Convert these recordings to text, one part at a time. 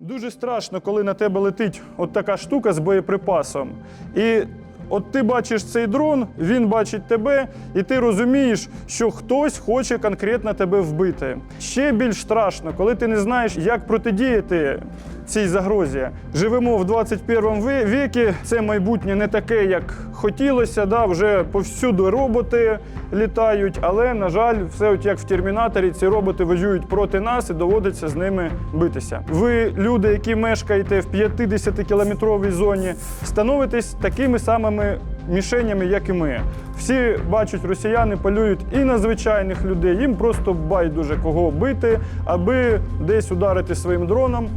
Дуже страшно, коли на тебе летить от така штука з боєприпасом. І от ти бачиш цей дрон, він бачить тебе, і ти розумієш, що хтось хоче конкретно тебе вбити. Ще більш страшно, коли ти не знаєш, як протидіяти цій загрозі. Живемо в 21 ве- віці, це майбутнє не таке, як хотілося. Да? Вже повсюду роботи літають, але, на жаль, все от як в Термінаторі, ці роботи воюють проти нас і доводиться з ними битися. Ви, люди, які мешкаєте в 50-кілометровій зоні, становитесь такими самими мішенями, як і ми. Всі бачать, росіяни полюють і на звичайних людей. Їм просто байдуже кого бити, аби десь ударити своїм дроном.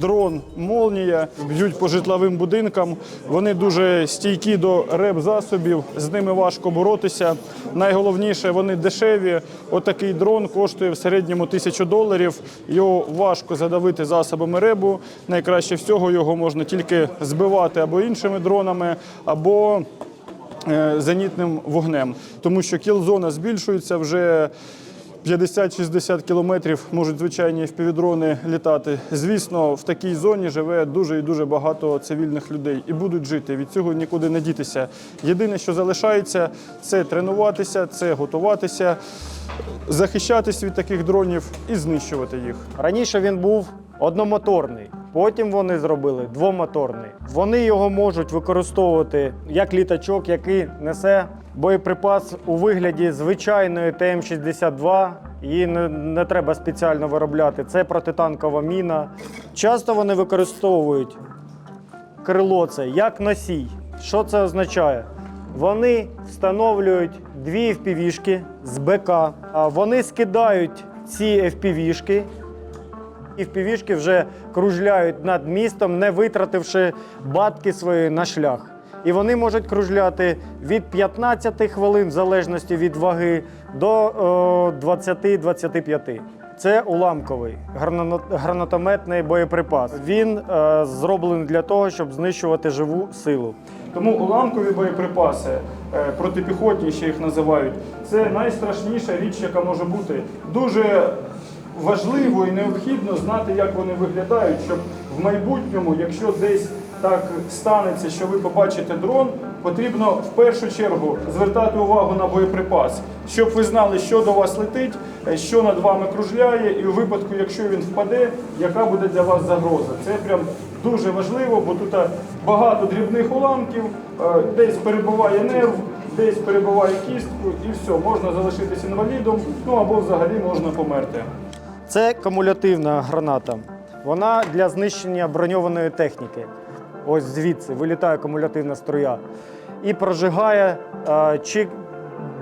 Дрон, молнія б'ють по житловим будинкам. Вони дуже стійкі до реп-засобів, з ними важко боротися. Найголовніше, вони дешеві. Отакий дрон коштує в середньому тисячу доларів. Його важко задавити засобами ребу. Найкраще всього його можна тільки збивати або іншими дронами, або е, зенітним вогнем, тому що кіл-зона збільшується вже. 50-60 кілометрів можуть звичайні впівдрони літати. Звісно, в такій зоні живе дуже і дуже багато цивільних людей і будуть жити. Від цього нікуди не дітися. Єдине, що залишається, це тренуватися, це готуватися, захищатись від таких дронів і знищувати їх. Раніше він був одномоторний, потім вони зробили двомоторний. Вони його можуть використовувати як літачок, який несе боєприпас у вигляді звичайної ТМ-62. Її не, не треба спеціально виробляти. Це протитанкова міна. Часто вони використовують крило це як носій. Що це означає? Вони встановлюють дві FPV-шки з БК, а вони скидають ці FPV-шки, і FPV-шки вже кружляють над містом, не витративши батки свої на шлях. І вони можуть кружляти від 15 хвилин, в залежності від ваги, до е, 20-25. Це уламковий гранатометний боєприпас. Він е, зроблений для того, щоб знищувати живу силу. Тому уламкові боєприпаси, е, протипіхотні ще їх називають, це найстрашніша річ, яка може бути. Дуже важливо і необхідно знати, як вони виглядають, щоб в майбутньому, якщо десь так станеться, що ви побачите дрон, потрібно в першу чергу звертати увагу на боєприпас, щоб ви знали, що до вас летить, е, що над вами кружляє, і у випадку, якщо він впаде, яка буде для вас загроза. Це прям дуже важливо, бо тут е, багато дрібних уламків, е, десь перебуває нерв, десь перебуває кістку, і все, можна залишитися інвалідом, ну або взагалі можна померти. Це кумулятивна граната. Вона для знищення броньованої техніки. Ось звідси вилітає кумулятивна струя і прожигає е, чи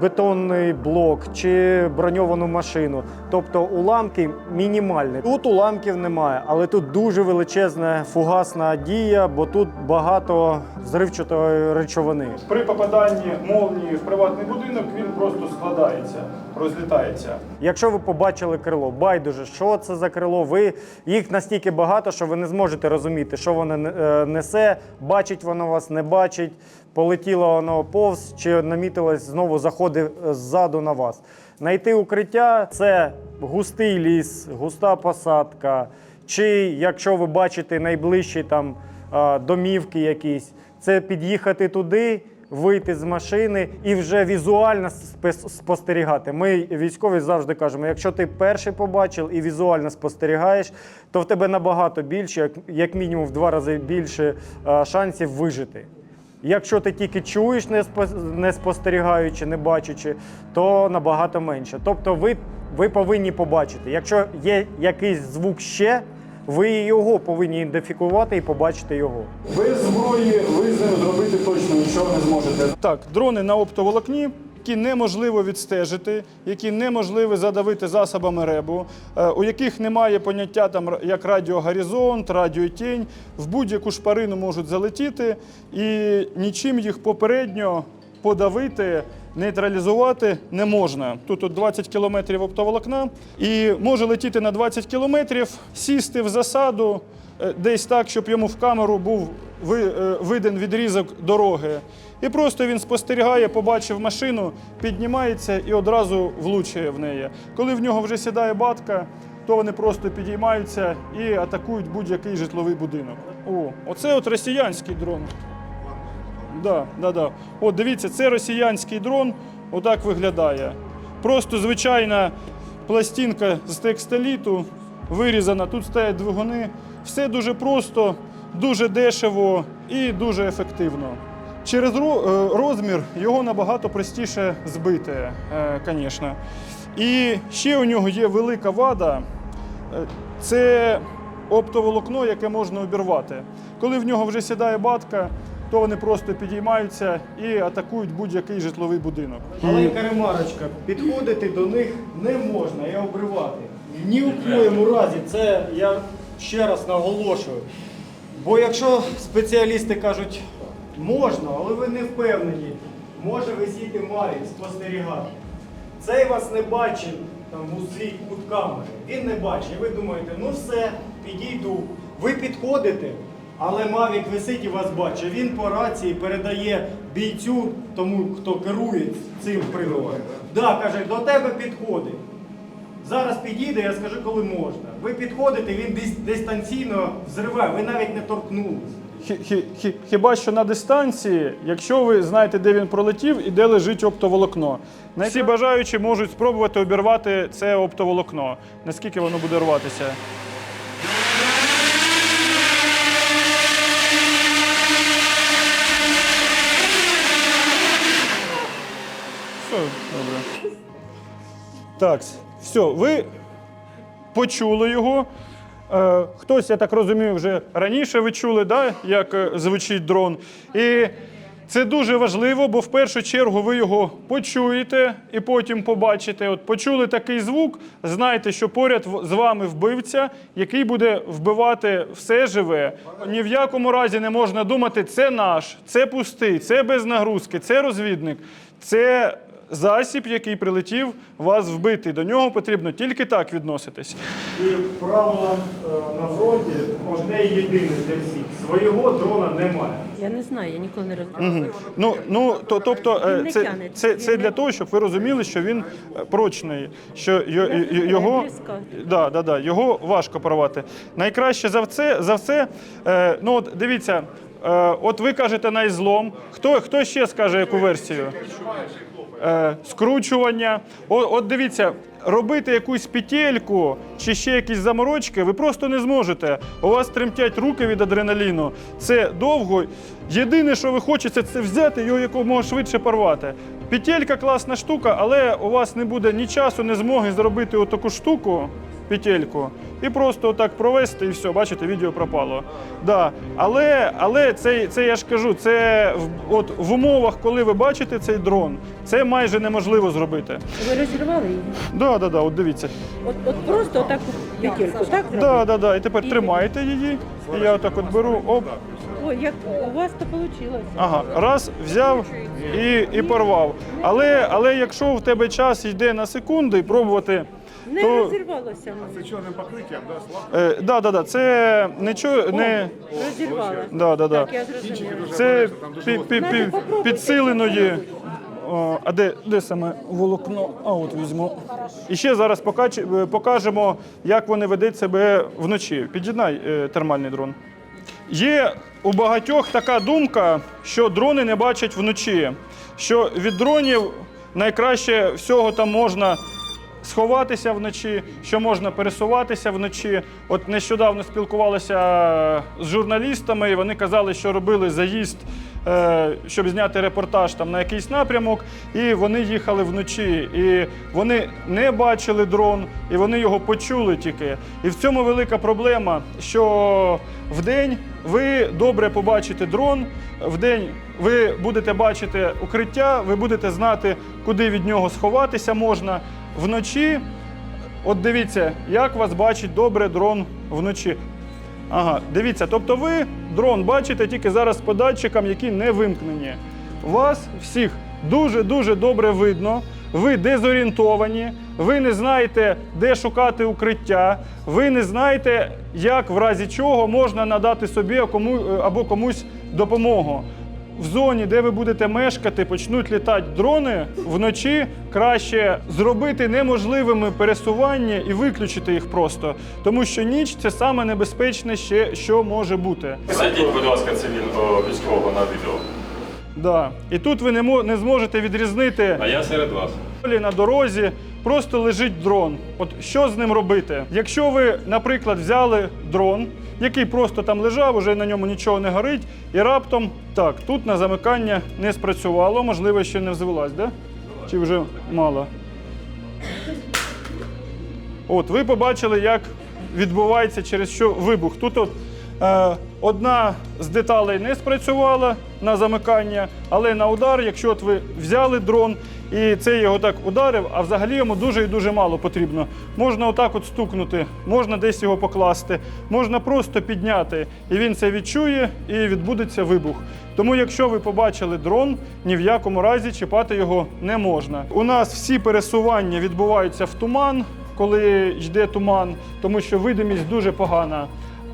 бетонний блок, чи броньовану машину. Тобто уламки мінімальні. Тут уламків немає, але тут дуже величезна фугасна дія, бо тут багато взривчатої речовини. При попаданні молнії в приватний будинок він просто складається, розлітається. Якщо ви побачили крило, байдуже, що це за крило, ви їх настільки багато, що ви не зможете розуміти, що воно е, несе, бачить воно вас, не бачить, полетіло воно повз чи намітилось знову заходи е, ззаду на вас. Найти укриття це густий ліс, густа посадка, чи якщо ви бачите найближчі там домівки якісь, це під'їхати туди вийти з машини і вже візуально спостерігати. Ми військові завжди кажемо: якщо ти перший побачив і візуально спостерігаєш, то в тебе набагато більше, як, мінімум в два рази більше шансів вижити. Якщо ти тільки чуєш, не, спос- спостерігаючи, не бачачи, то набагато менше. Тобто ви, ви повинні побачити. Якщо є якийсь звук ще, ви його повинні ідентифікувати і побачити його. Без зброї ви з ним зробити точно нічого не зможете. Так, дрони на оптоволокні, які неможливо відстежити, які неможливо задавити засобами ребу, е, у яких немає поняття там як радіогоризонт, радіотінь, в будь-яку шпарину можуть залетіти, і нічим їх попередньо подавити. Нейтралізувати не можна. Тут от 20 кілометрів оптоволокна, і може летіти на 20 кілометрів, сісти в засаду е, десь так, щоб йому в камеру був е, виден відрізок дороги. І просто він спостерігає, побачив машину, піднімається і одразу влучує в неї. Коли в нього вже сідає батка, то вони просто підіймаються і атакують будь-який житловий будинок. О, оце от росіянський дрон. Да, да, да. От дивіться, це росіянський дрон, отак виглядає. Просто звичайна пластинка з текстоліту вирізана, тут стоять двигуни. Все дуже просто, дуже дешево і дуже ефективно. Через е, розмір його набагато простіше збити, звісно. І ще у нього є велика вада. Е, Це оптоволокно, яке можна обірвати. Коли в нього вже сідає батка, то вони просто підіймаються і атакують будь-який житловий будинок. Маленька ремарочка, підходити до них не можна і обривати. Ні в коєму разі, це я ще раз наголошую. Бо якщо спеціалісти кажуть, можна, але ви не впевнені, може висіти Марік, спостерігати. Цей вас не бачить там у свій кут камери. Він не бачить. І ви думаєте, ну все, підійду. Ви підходите, але Мавік висить і вас бачить. Він по рації передає бійцю, тому хто керує цим приладом. Да, каже, до тебе підходить. Зараз підійде, я скажу, коли можна. Ви підходите, він дистанційно взриває, ви навіть не торкнулись. Хі- хі- хі- Хіба що на дистанції, якщо ви знаєте, де він пролетів і де лежить оптоволокно. Всі бажаючі можуть спробувати обірвати це оптоволокно. Наскільки воно буде рватися? Все, добре. Так, все, ви почули його. Е, хтось, я так розумію, вже раніше ви чули, да, як е, звучить дрон. І це дуже важливо, бо в першу чергу ви його почуєте і потім побачите. От почули такий звук, знайте, що поряд з вами вбивця, який буде вбивати все живе. Ні в якому разі не можна думати, це наш, це пустий, це без нагрузки, це розвідник. Це засіб, який прилетів вас вбити. До нього потрібно тільки так відноситись. І правило е, на фронті одне і єдине для всіх. Свого дрона немає. Я не знаю, я ніколи не розумію. Ну, ну то, тобто, е, Він не це, це, це Він для не- того, щоб ви розуміли, що він е, прочний, що його, да, да, да, його важко порвати. Найкраще за все, за все ну от дивіться, от ви кажете на ізлом. Хто, хто ще скаже яку версію? Е, скручування. О, от дивіться, робити якусь петельку чи ще якісь заморочки ви просто не зможете. У вас тремтять руки від адреналіну. Це довго. Єдине, що ви хочете, це взяти його якомога швидше порвати. Петелька класна штука, але у вас не буде ні часу, ні змоги зробити отаку штуку, петельку, і просто отак провести, і все, бачите, відео пропало. Да. Але, але це, це я ж кажу, це в, от, в умовах, коли ви бачите цей дрон, це майже неможливо зробити. Ви розірвали її? Да, да, да, от дивіться. От, от просто отак петельку, так? Да, да, да. І тепер тримаєте її. І я отак от беру, оп. Ой, як у вас то вийшло. Ага, раз, взяв і, і порвав. Але, але якщо в тебе час йде на секунди пробувати. Не то, розірвалося воно. чорним покриттям, да, слабо. е, да, да, да, це нічого не. Розірвала. Да, да, да. Так, я зрозуміла. Це пі, пі, пі, попробувати. підсиленої. О, а де, де саме волокно? А от візьму. І ще зараз покач- е, покажемо, як вони ведуть себе вночі. Під'єднай е, термальний дрон. Є у багатьох така думка, що дрони не бачать вночі. Що від дронів найкраще всього там можна сховатися вночі, що можна пересуватися вночі. От нещодавно спілкувалися з журналістами, і вони казали, що робили заїзд, е, щоб зняти репортаж там на якийсь напрямок, і вони їхали вночі. І вони не бачили дрон, і вони його почули тільки. І в цьому велика проблема, що вдень ви добре побачите дрон, вдень ви будете бачити укриття, ви будете знати, куди від нього сховатися можна. Вночі, от дивіться, як вас бачить добре дрон вночі. Ага, дивіться, тобто ви дрон бачите тільки зараз по датчикам, які не вимкнені. Вас всіх дуже-дуже добре видно. Ви дезорієнтовані, ви не знаєте, де шукати укриття, ви не знаєте, як в разі чого можна надати собі кому- або комусь допомогу. В зоні, де ви будете мешкати, почнуть літати дрони вночі, краще зробити неможливими пересування і виключити їх просто. Тому що ніч це саме небезпечне ще, що може бути. Зайдіть, будь ласка, цивільного військового на відео. Да. І тут ви не, не зможете відрізнити А я серед вас. на дорозі просто лежить дрон. От що з ним робити? Якщо ви, наприклад, взяли дрон, який просто там лежав, уже на ньому нічого не горить, і раптом так, тут на замикання не спрацювало, можливо, ще не взвелась, да? Чи вже мало? От, ви побачили, як відбувається через що вибух. Тут от, е, одна з деталей не спрацювала на замикання, але на удар, якщо от ви взяли дрон і це його так ударив, а взагалі йому дуже і дуже мало потрібно. Можна отак от стукнути, можна десь його покласти, можна просто підняти, і він це відчує, і відбудеться вибух. Тому, якщо ви побачили дрон, ні в якому разі чіпати його не можна. У нас всі пересування відбуваються в туман, коли йде туман, тому що видимість дуже погана.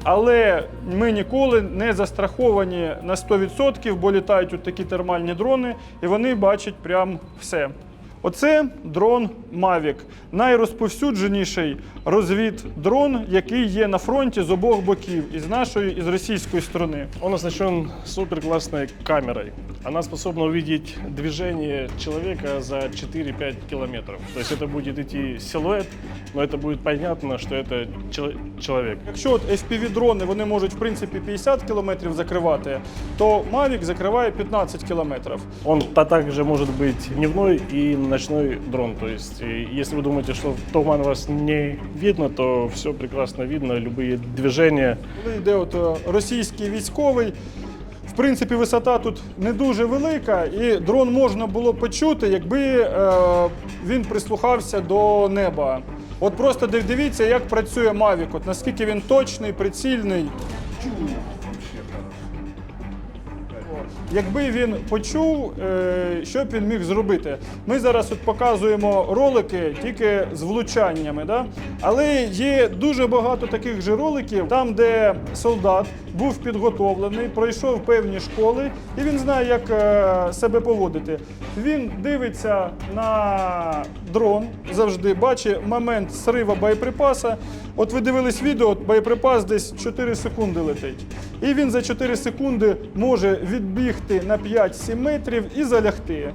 Але ми ніколи не застраховані на 100%, бо літають тут такі термальні дрони, і вони бачать прям все. Оце дрон Mavic, найрозповсюдженіший розвіддрон, який є на фронті з обох боків, і з нашої, і з російської сторони. Он оснащен супер классной камерой. Она способна увидеть движение человека за 4-5 километров. То есть это будет идти силуэт, но это будет понятно, что это чел- человек. Якщо от FPV-дрони вони можуть в принципі 50 кілометрів закривати, то Mavic закриває 15 кілометрів. Он та также может быть дневной и ночной дрон. То есть если вы думаете, что туман вас не видно, то все прекрасно видно, любые движения. Коли йде от е, російський військовий, в принципі, висота тут не дуже велика, і дрон можна було почути, якби е, він прислухався до неба. От просто дивіться, як працює Mavic, от наскільки він точний, прицільний. Якби він почув, е, що б він міг зробити. Ми зараз от показуємо ролики тільки з влучаннями, да? але є дуже багато таких же роликів, там, де солдат був підготовлений, пройшов певні школи, і він знає, як е, себе поводити. Він дивиться на дрон завжди, бачить момент срива боєприпаса. От ви дивились відео, боєприпас десь 4 секунди летить. І він за 4 секунди може відбігти на 5-7 метрів і залягти.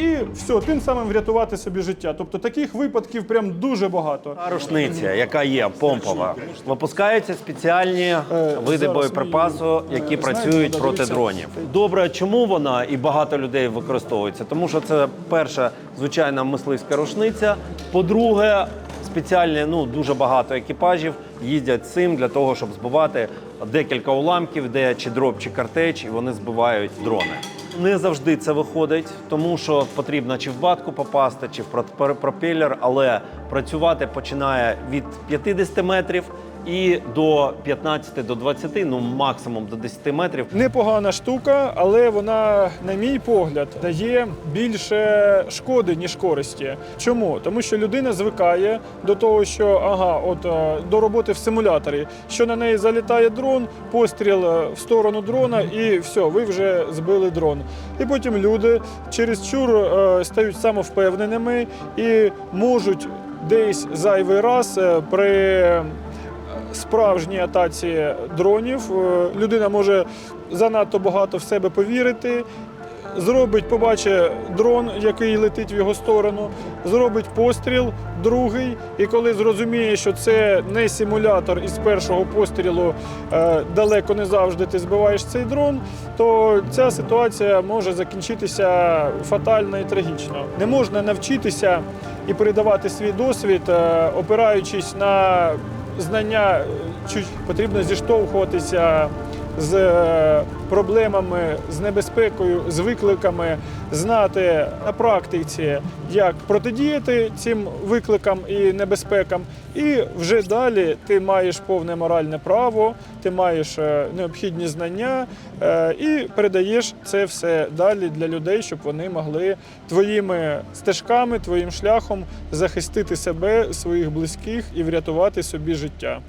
І все, тим самим врятувати собі життя. Тобто таких випадків прям дуже багато. Та рушниця, яка є помпова, випускаються спеціальні види боєприпасу, е, які працюють проти дронів. Добре, чому вона і багато людей використовується? Тому що це перша звичайна мисливська рушниця. По-друге, спеціальні, ну дуже багато екіпажів їздять цим для того, щоб збивати декілька уламків, де чи дроб, чи картеч, і вони збивають дрони. Не завжди це виходить, тому що потрібно чи в батку попасти, чи в про- про- пропелер, але працювати починає від 50 метрів і до 15 до 20, ну максимум до 10 метрів. Непогана штука, але вона, на мій погляд, дає більше шкоди, ніж користі. Чому? Тому що людина звикає до того, що ага, от е, до роботи в симуляторі, що на неї залітає дрон, постріл е, в сторону дрона, і все, ви вже збили дрон. І потім люди через чур е, стають самовпевненими і можуть десь зайвий раз при справжній атаці дронів. Е, Людина може занадто багато в себе повірити. Зробить, побачить дрон, який летить в його сторону, зробить постріл, другий, і коли зрозуміє, що це не симулятор, і з першого пострілу е, далеко не завжди ти збиваєш цей дрон, то ця ситуація може закінчитися фатально і трагічно. Не можна навчитися і передавати свій досвід, е, опираючись на знання, чуть потрібно зіштовхуватися з е, проблемами, з небезпекою, з викликами, знати на практиці, як протидіяти цим викликам і небезпекам. І вже далі ти маєш повне моральне право, ти маєш е, необхідні знання е, і передаєш це все далі для людей, щоб вони могли твоїми стежками, твоїм шляхом захистити себе, своїх близьких і врятувати собі життя.